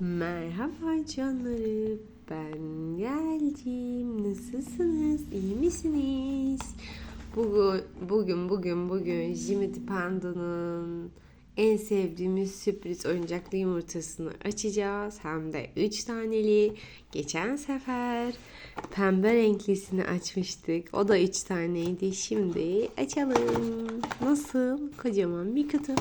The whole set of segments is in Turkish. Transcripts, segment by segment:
Merhaba canlarım. Ben geldim. Nasılsınız? İyi misiniz? Bugün, bugün, bugün, bugün Jimmy Panda'nın en sevdiğimiz sürpriz oyuncaklı yumurtasını açacağız. Hem de 3 taneli. Geçen sefer pembe renklisini açmıştık. O da 3 taneydi. Şimdi açalım. Nasıl? Kocaman bir kutu.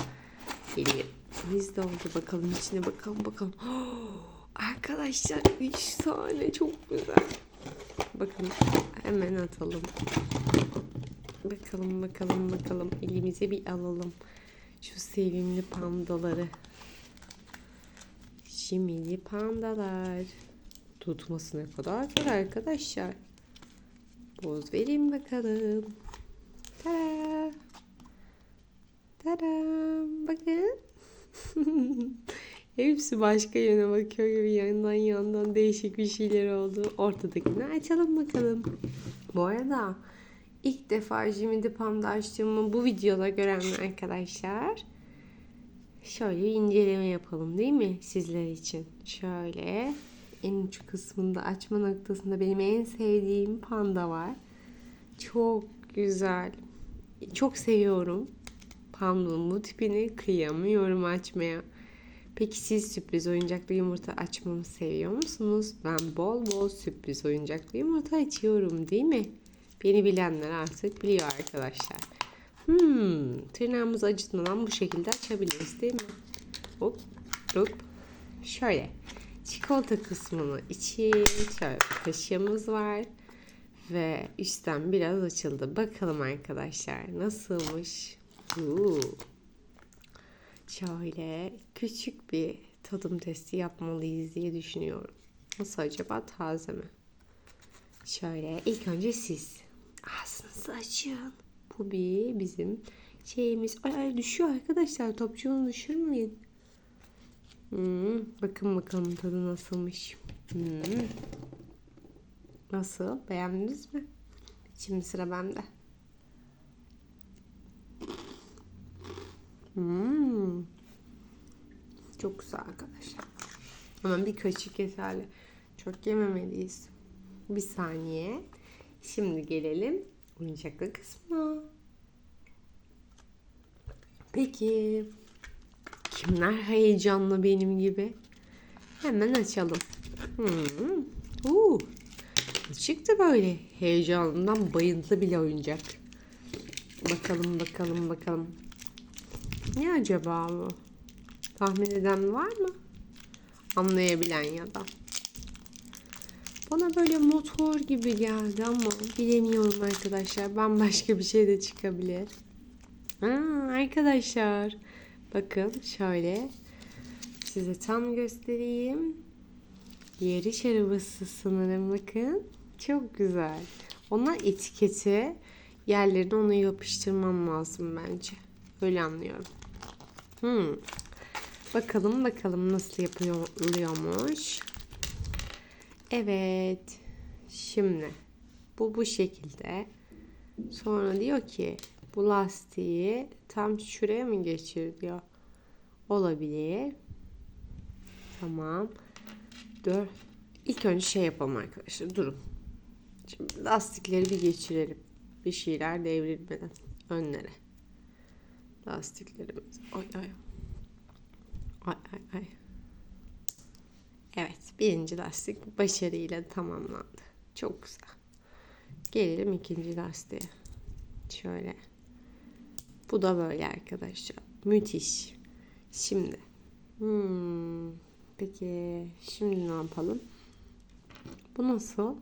Geliyor. Biz de oldu bakalım içine bakalım bakalım. Arkadaşlar 3 tane çok güzel. Bakın hemen atalım. Bakalım bakalım bakalım elimize bir alalım. Şu sevimli pandaları. Şimili pandalar. Tutması ne kadar zor arkadaşlar. Boz verin bakalım. Tada. Tadam. Bakın. Hepsi başka yöne bakıyor gibi yandan yandan değişik bir şeyler oldu. Ortadakini açalım bakalım. Bu arada ilk defa Jimmy the Panda açtığımı bu videoda gören arkadaşlar şöyle bir inceleme yapalım değil mi sizler için? Şöyle en uç kısmında açma noktasında benim en sevdiğim panda var. Çok güzel. Çok seviyorum. Pandanın bu tipini kıyamıyorum açmaya. Peki siz sürpriz oyuncaklı yumurta açmamı seviyor musunuz? Ben bol bol sürpriz oyuncaklı yumurta açıyorum değil mi? Beni bilenler artık biliyor arkadaşlar. Hmm, tırnağımızı acıtmadan bu şekilde açabiliriz değil mi? Hop hop. Şöyle çikolata kısmını için şöyle kaşığımız var. Ve üstten biraz açıldı. Bakalım arkadaşlar nasılmış? Uuu. Şöyle küçük bir tadım testi yapmalıyız diye düşünüyorum. Nasıl acaba taze mi? Şöyle ilk önce siz ağzınızı açın. Bu bir bizim şeyimiz. Ay ay düşüyor arkadaşlar. Topçuğunu düşürmeyin. Hmm, bakın bakalım tadı nasılmış. Hmm. Nasıl? Beğendiniz mi? Şimdi sıra bende. Hmm. Çok güzel arkadaşlar. Ama bir kaşık yeterli. Çok yememeliyiz. Bir saniye. Şimdi gelelim oyuncaklı kısmına. Peki kimler heyecanlı benim gibi? Hemen açalım. Hmm. Uh. Çıktı böyle. Heyecanından bayıldı bile oyuncak. Bakalım bakalım bakalım. Ne acaba bu? Tahmin eden var mı? Anlayabilen ya da. Bana böyle motor gibi geldi ama bilemiyorum arkadaşlar. Bambaşka bir şey de çıkabilir. Aa, arkadaşlar bakın şöyle size tam göstereyim. Yarış arabası sanırım bakın. Çok güzel. Ona etiketi yerlerine onu yapıştırmam lazım bence. Öyle anlıyorum. Hmm. Bakalım bakalım nasıl yapılıyormuş. Evet. Şimdi bu bu şekilde. Sonra diyor ki bu lastiği tam şuraya mı geçir diyor. Olabilir. Tamam. Dur. İlk önce şey yapalım arkadaşlar. Durun. Şimdi lastikleri bir geçirelim. Bir şeyler devrilmeden önlere. Lastiklerimiz. Ay ay. Ay ay ay. Evet. Birinci lastik başarıyla tamamlandı. Çok güzel. Gelelim ikinci lastiğe. Şöyle. Bu da böyle arkadaşlar. Müthiş. Şimdi. Hmm, peki şimdi ne yapalım? Bu nasıl?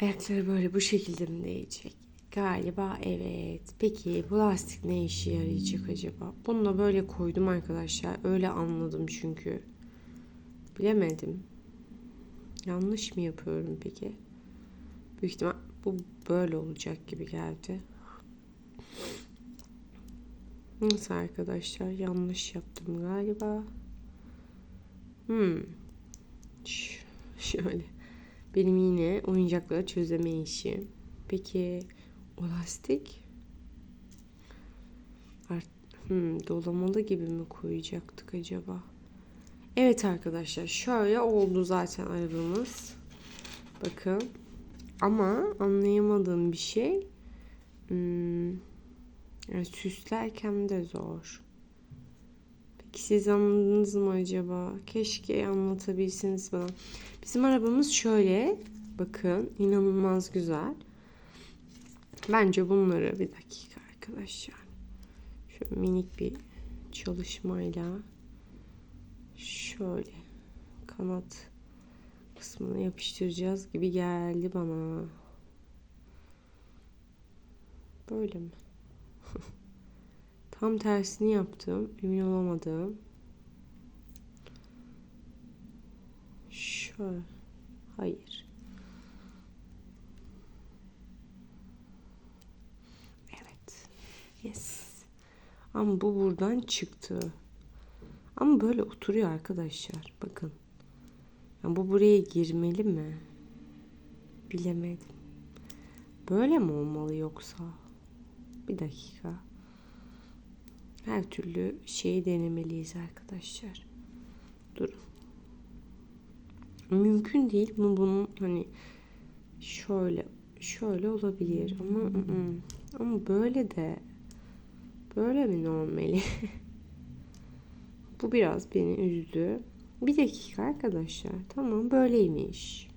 Ayakları böyle bu şekilde mi değecek? Galiba evet. Peki bu lastik ne işe yarayacak acaba? Bunu da böyle koydum arkadaşlar. Öyle anladım çünkü. Bilemedim. Yanlış mı yapıyorum peki? Büyük ihtimal bu böyle olacak gibi geldi. Nasıl arkadaşlar? Yanlış yaptım galiba. Hmm. Şöyle. Benim yine oyuncakları çözeme işim. Peki o lastik? Art hmm, dolamalı gibi mi koyacaktık acaba? Evet arkadaşlar şöyle oldu zaten arabamız. Bakın. Ama anlayamadığım bir şey. Hmm, yani süslerken de zor. Peki siz anladınız mı acaba? Keşke anlatabilseniz bana. Bizim arabamız şöyle. Bakın inanılmaz güzel. Bence bunları bir dakika arkadaşlar. Şu minik bir çalışmayla şöyle kanat kısmını yapıştıracağız gibi geldi bana. Böyle mi? Tam tersini yaptım. Emin olamadım. Şöyle. Hayır. Evet. Yes. Ama bu buradan çıktı. Ama böyle oturuyor arkadaşlar. Bakın. Yani bu buraya girmeli mi? Bilemedim. Böyle mi olmalı yoksa? Bir dakika. Her türlü şeyi denemeliyiz arkadaşlar. Durun. Mümkün değil mi bunun hani şöyle şöyle olabilir ama ama böyle de böyle mi normali? Bu biraz beni üzdü. Bir dakika arkadaşlar. Tamam böyleymiş.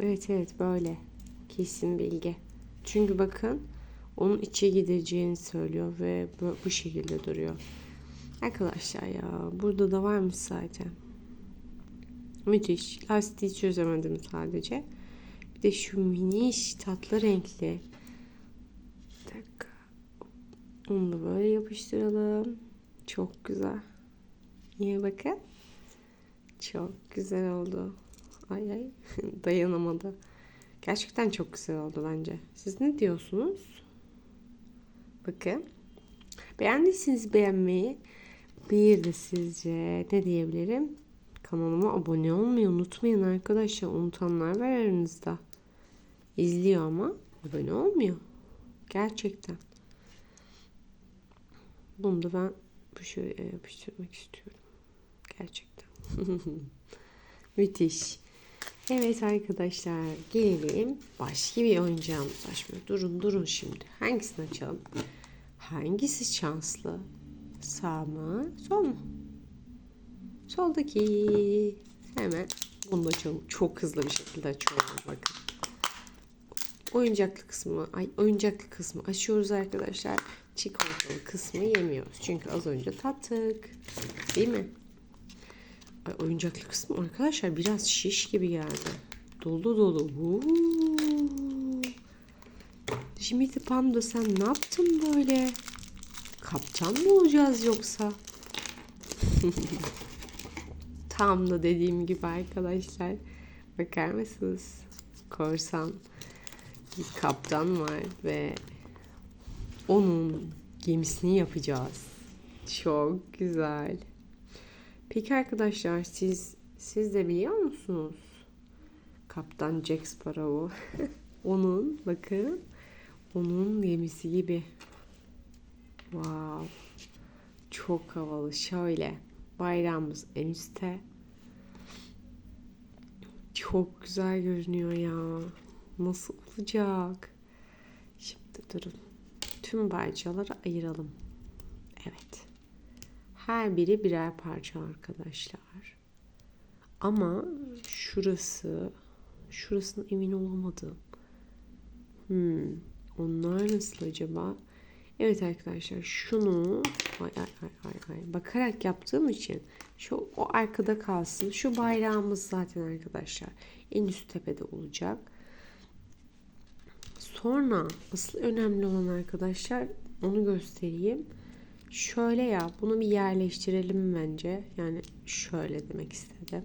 Evet evet böyle. Kesin bilgi. Çünkü bakın onun içe gideceğini söylüyor ve bu, şekilde duruyor. Arkadaşlar ya burada da varmış zaten. Müthiş. Lastiği çözemedim sadece. Bir de şu miniş tatlı renkli. Onu da böyle yapıştıralım. Çok güzel. İyi bakın. Çok güzel oldu. Ay ay dayanamadı. Gerçekten çok güzel oldu bence. Siz ne diyorsunuz? Bakın. Beğendiyseniz beğenmeyi, bir de sizce ne diyebilirim? Kanalıma abone olmayı unutmayın arkadaşlar. Unutanlar var aranızda. İzliyor ama abone olmuyor. Gerçekten. Bunu da ben şöyle yapıştırmak istiyorum. Gerçekten. Müthiş. Evet arkadaşlar gelelim başka bir oyuncağımız açmaya. Durun durun şimdi. Hangisini açalım? Hangisi şanslı? Sağ mı? Sol mu? Soldaki. Hemen bunu da açalım. Çok hızlı bir şekilde açıyorum bakın. Oyuncaklı kısmı, ay oyuncaklı kısmı açıyoruz arkadaşlar. Çikolatalı kısmı yemiyoruz. Çünkü az önce tattık. Değil mi? Ay, oyuncaklı kısmı arkadaşlar biraz şiş gibi geldi. Dolu dolu. Uuu. Jimmy the Panda sen ne yaptın böyle? Kaptan mı olacağız yoksa? Tam da dediğim gibi arkadaşlar. Bakar mısınız? Korsan bir kaptan var ve onun gemisini yapacağız. Çok güzel. Peki arkadaşlar siz siz de biliyor musunuz? Kaptan Jack Sparrow. onun bakın onun gemisi gibi. Wow. Çok havalı. Şöyle bayrağımız en üstte. Çok güzel görünüyor ya. Nasıl olacak? Şimdi durun. Tüm parçaları ayıralım. Evet. Her biri birer parça arkadaşlar. Ama şurası şurasına emin olamadım. Hmm, onlar nasıl acaba? Evet arkadaşlar şunu ay ay ay ay bakarak yaptığım için şu o arkada kalsın. Şu bayrağımız zaten arkadaşlar en üst tepede olacak. Sonra asıl önemli olan arkadaşlar onu göstereyim. Şöyle ya bunu bir yerleştirelim bence. Yani şöyle demek istedim.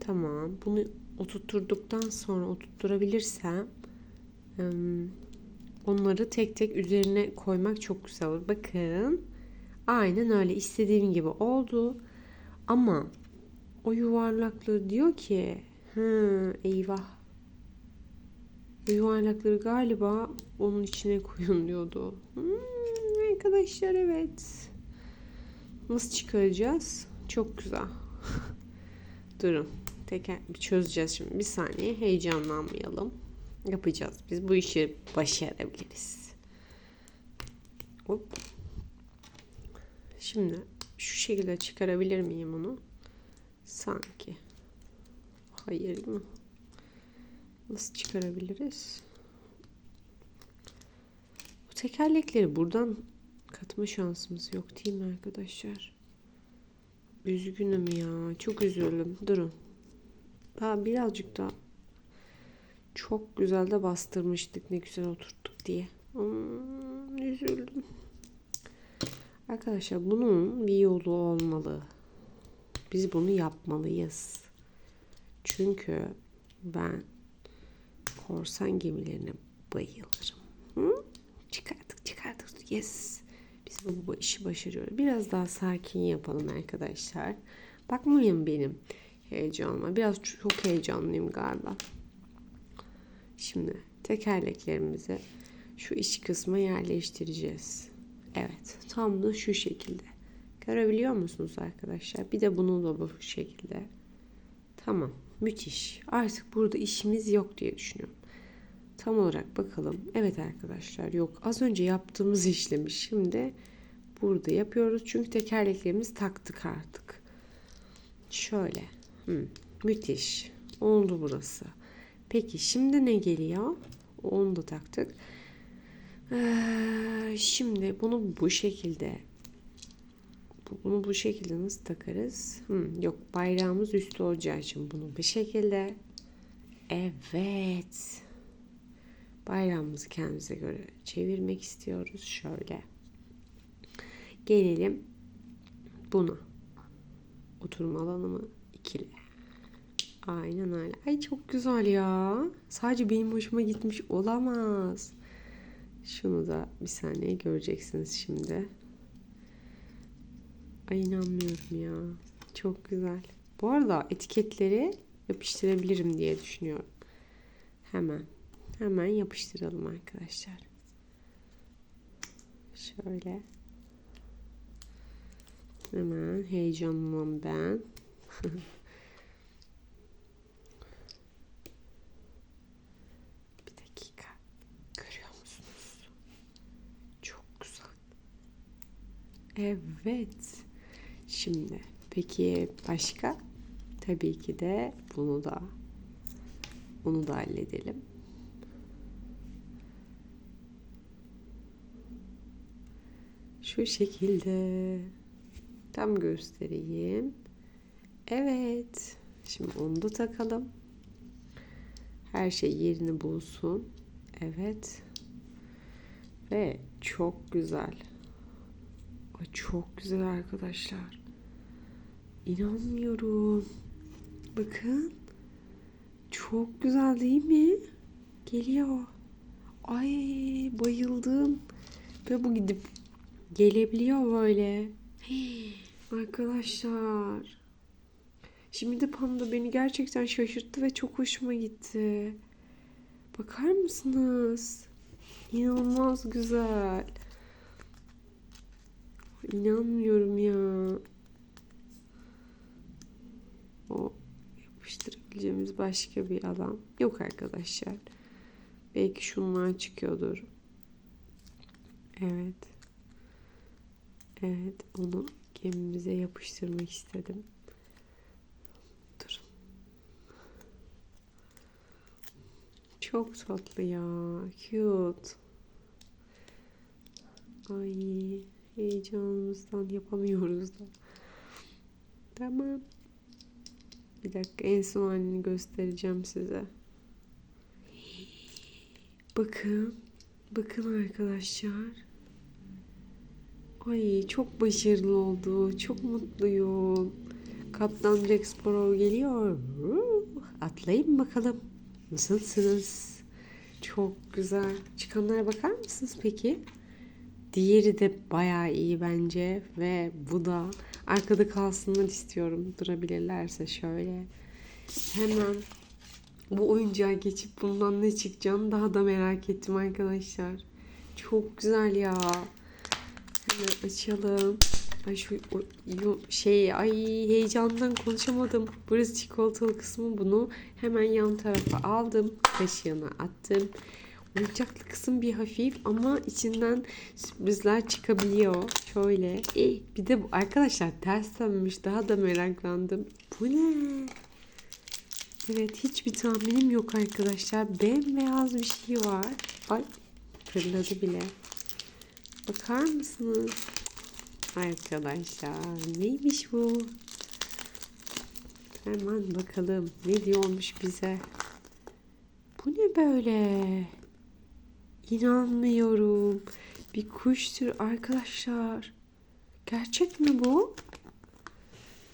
Tamam. Bunu oturtturduktan sonra oturtturabilirsem onları tek tek üzerine koymak çok güzel olur. Bakın. Aynen öyle istediğim gibi oldu. Ama o yuvarlaklığı diyor ki hı, eyvah yuvarlakları galiba onun içine koyun diyordu. Hmm, arkadaşlar evet. Nasıl çıkaracağız? Çok güzel. Durun. Teker bir çözeceğiz şimdi. Bir saniye heyecanlanmayalım. Yapacağız. Biz bu işi başarabiliriz. Hop. Şimdi şu şekilde çıkarabilir miyim onu? Sanki. Hayır mı? Nasıl çıkarabiliriz? Bu tekerlekleri buradan katma şansımız yok değil mi arkadaşlar? Üzgünüm ya. Çok üzüldüm. Durun. Daha birazcık daha çok güzel de bastırmıştık. Ne güzel oturttuk diye. Hmm, üzüldüm. Arkadaşlar bunun bir yolu olmalı. Biz bunu yapmalıyız. Çünkü ben korsan gemilerine bayılırım. Hı? Çıkardık çıkardık. Yes. Biz bu, bu işi başarıyoruz. Biraz daha sakin yapalım arkadaşlar. Bakmayın benim heyecanıma. Biraz çok heyecanlıyım galiba. Şimdi tekerleklerimizi şu iç kısma yerleştireceğiz. Evet. Tam da şu şekilde. Görebiliyor musunuz arkadaşlar? Bir de bunu da bu şekilde. Tamam. Müthiş. Artık burada işimiz yok diye düşünüyorum. Tam olarak bakalım. Evet arkadaşlar yok. Az önce yaptığımız işlemi şimdi burada yapıyoruz. Çünkü tekerleklerimizi taktık artık. Şöyle. Hı, müthiş. Oldu burası. Peki şimdi ne geliyor? Onu da taktık. Ee, şimdi bunu bu şekilde bunu bu şekilde nasıl takarız? Hmm, yok bayrağımız üstü olacağı için bunu bu şekilde. Evet. Bayrağımızı kendimize göre çevirmek istiyoruz. Şöyle. Gelelim buna. Oturma alanımı ikili. Aynen öyle. Ay çok güzel ya. Sadece benim hoşuma gitmiş olamaz. Şunu da bir saniye göreceksiniz şimdi. Ay inanmıyorum ya. Çok güzel. Bu arada etiketleri yapıştırabilirim diye düşünüyorum. Hemen. Hemen yapıştıralım arkadaşlar. Şöyle. Hemen heyecanlanmam ben. bir dakika. Görüyor musunuz? Çok güzel. Evet. Şimdi peki başka? Tabii ki de bunu da bunu da halledelim. Şu şekilde tam göstereyim. Evet. Şimdi onu da takalım. Her şey yerini bulsun. Evet. Ve çok güzel. Ay çok güzel arkadaşlar. İnanmıyorum. Bakın. Çok güzel değil mi? Geliyor. Ay bayıldım. Ve bu gidip gelebiliyor böyle. Arkadaşlar. Şimdi de panda beni gerçekten şaşırttı ve çok hoşuma gitti. Bakar mısınız? İnanılmaz güzel. İnanmıyorum ya. O yapıştırabileceğimiz başka bir alan yok arkadaşlar. Belki şunlar çıkıyordur. Evet. Evet, onu gemimize yapıştırmak istedim. Durun. Çok tatlı ya. Cute. Ay heyecanımızdan yapamıyoruz da. Tamam. Bir dakika en son halini göstereceğim size. Bakın. Bakın arkadaşlar. Ay çok başarılı oldu. Çok mutluyum. Kaptan Jack Sparrow geliyor. Atlayın bakalım. Nasılsınız? Çok güzel. Çıkanlara bakar mısınız peki? Diğeri de bayağı iyi bence ve bu da arkada kalsınlar istiyorum. Durabilirlerse şöyle. Hemen bu oyuncağa geçip bundan ne çıkacağını daha da merak ettim arkadaşlar. Çok güzel ya. Hemen açalım. Ay şu o- şey ay heyecandan konuşamadım. Burası çikolatalı kısmı bunu hemen yan tarafa aldım. Kaşığına attım. Oyuncaklı kısım bir hafif ama içinden sürprizler çıkabiliyor. Şöyle. E, bir de bu arkadaşlar ters dönmüş. Daha da meraklandım. Bu ne? Evet hiçbir tahminim yok arkadaşlar. Bembeyaz bir şey var. Ay fırladı bile. Bakar mısınız? Arkadaşlar neymiş bu? Hemen bakalım ne diyormuş bize. Bu ne böyle? İnanmıyorum. Bir kuş türü arkadaşlar. Gerçek mi bu?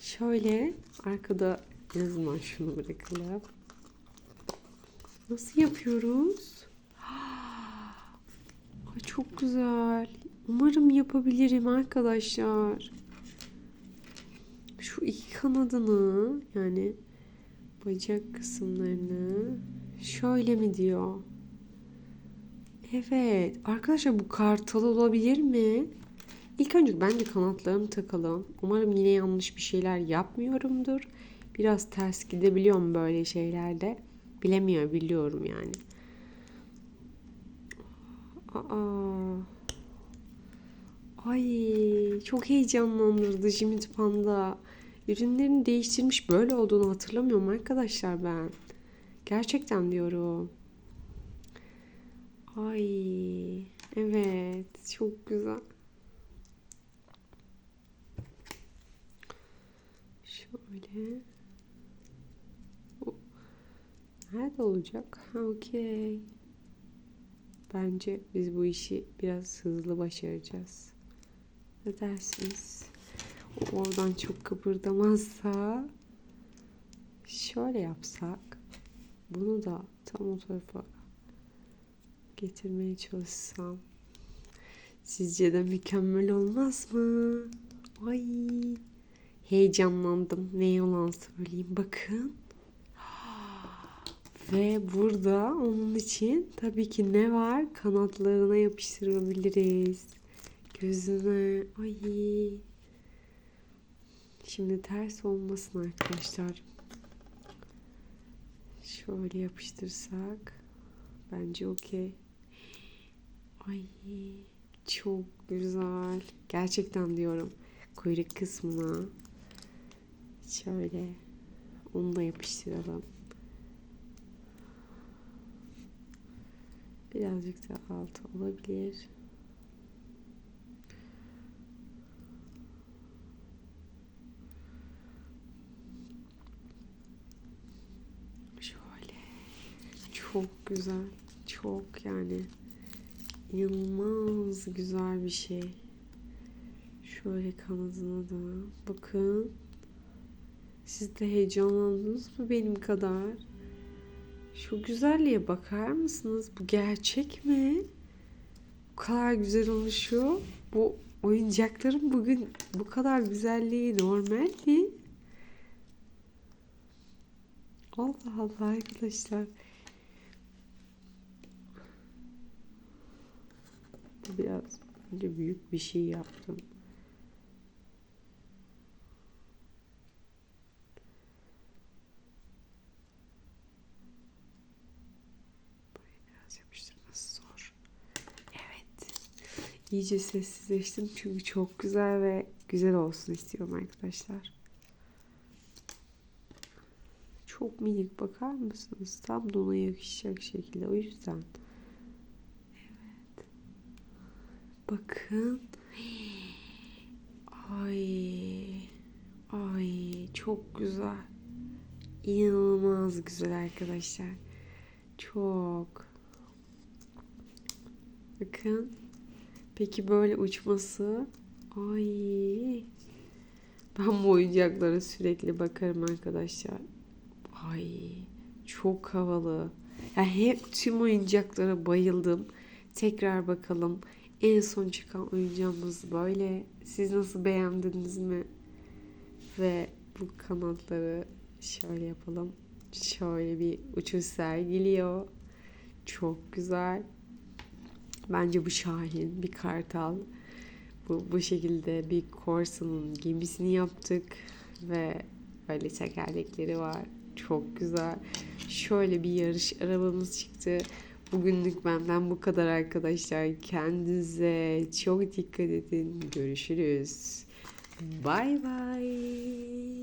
Şöyle arkada yazma şunu bırakalım. Nasıl yapıyoruz? Ay çok güzel. Umarım yapabilirim arkadaşlar. Şu iki kanadını yani bacak kısımlarını şöyle mi diyor? Evet. Arkadaşlar bu kartal olabilir mi? İlk önce bence kanatlarını takalım. Umarım yine yanlış bir şeyler yapmıyorumdur. Biraz ters gidebiliyorum böyle şeylerde. Bilemiyor biliyorum yani. Aa. Ay çok heyecanlandırdı Jimmy Panda. Ürünlerini değiştirmiş böyle olduğunu hatırlamıyorum arkadaşlar ben. Gerçekten diyorum. Ay evet çok güzel. Şöyle. Nerede olacak? Ha okey. Bence biz bu işi biraz hızlı başaracağız. Ne dersiniz? O oradan çok kıpırdamazsa şöyle yapsak bunu da tam o tarafa getirmeye çalışsam sizce de mükemmel olmaz mı? Ay heyecanlandım. Ne yalan söyleyeyim. Bakın. Ve burada onun için tabii ki ne var? Kanatlarına yapıştırabiliriz. Gözüne. Ay. Şimdi ters olmasın arkadaşlar. Şöyle yapıştırsak. Bence okey. Ay çok güzel. Gerçekten diyorum. Kuyruk kısmına şöyle onu da yapıştıralım. Birazcık da altı olabilir. Şöyle. Çok güzel. Çok yani inanılmaz güzel bir şey. Şöyle kanadına da bakın. Siz de heyecanlandınız mı benim kadar? Şu güzelliğe bakar mısınız? Bu gerçek mi? Bu kadar güzel oluşu. Bu oyuncakların bugün bu kadar güzelliği normal mi? Allah Allah arkadaşlar. Biraz önce büyük bir şey yaptım. İyice sessizleştim çünkü çok güzel ve güzel olsun istiyorum arkadaşlar. Çok minik bakar mısınız? Tam da ona yakışacak şekilde. O yüzden. Evet. Bakın. Ay. Ay çok güzel. İnanılmaz güzel arkadaşlar. Çok. Bakın. Peki böyle uçması. Ay. Ben bu oyuncaklara sürekli bakarım arkadaşlar. Ay. Çok havalı. Ya hep tüm oyuncaklara bayıldım. Tekrar bakalım. En son çıkan oyuncağımız böyle. Siz nasıl beğendiniz mi? Ve bu kanatları şöyle yapalım. Şöyle bir uçuş sergiliyor. Çok güzel. Bence bu şahin bir kartal. Bu, bu şekilde bir korsanın gemisini yaptık ve böyle tekerlekleri var. Çok güzel. Şöyle bir yarış arabamız çıktı. Bugünlük benden bu kadar arkadaşlar. Kendinize çok dikkat edin. Görüşürüz. Bay bay.